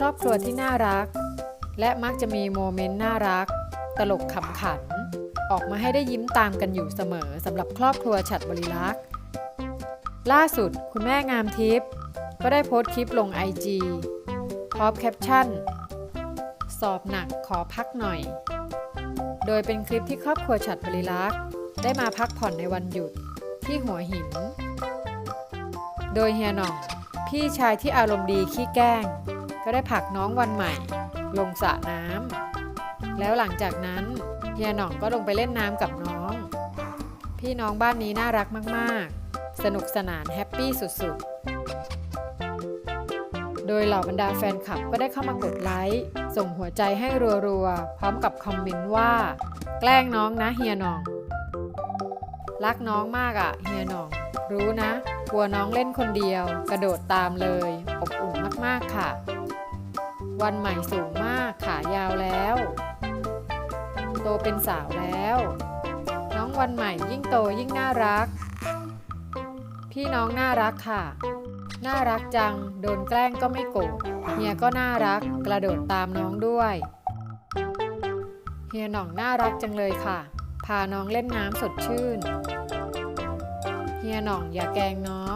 ครอบครัวที่น่ารัก และมักจะมีโมเมนต์น่ารัก ตลกขำขัน ออกมาให้ได้ยิ้มตามกันอยู่เสมอสำหรับครอบครัวฉัดบริลักษ์ล่าสุดคุณแม่งามทิพย์ก็ได้โพสต์คลิปลง IG พร้อมแคปชั่น สอบหนักขอพักหน่อย โดยเป็นคลิปที่ครอบครัวฉัดบริลักษ์ได้มาพักผ่อนในวันหยุดที่หัวหิน โดยเฮียหน่องพี่ชายที่อารมณ์ดีขี้แกล้ง ก็ได้ผลักน้องวันใหม่ ลงสระน้ำแล้วหลังจากนั้นเฮียหน่องก็ลงไปเล่นน้ำกับน้อง พี่น้องบ้านนี้น่ารักมาก ๆ สนุกสนานแฮปปี้สุด ๆ โดยเหล่าบรรดาแฟนคลับก็ได้เข้ามากดไลค์ส่งหัวใจให้รัว ๆ พร้อมกับคอมเมนต์ว่า แกล้งน้องนะเฮียหน่อง รักน้องมากอะ่ะเฮียหน่อง รู้นะกลัวน้องเล่นคนเดียว กระโดดตามเลยอบอุ่นมาก ๆ ค่ะ วันใหม่สูงมากขายาวแล้ว โตเป็นสาวแล้ว น้องวันใหม่ยิ่งโตยิ่งน่ารัก พี่น้องน่ารักค่ะ น่ารักจัง โดนแกล้งก็ไม่โกรธเฮียก็น่ารักกระโดดตามน้องด้วยเฮียหน่องน่ารักจังเลยค่ะ พาน้องเล่นน้ำสดชื่น เฮียหน่องอย่าแกงน้อง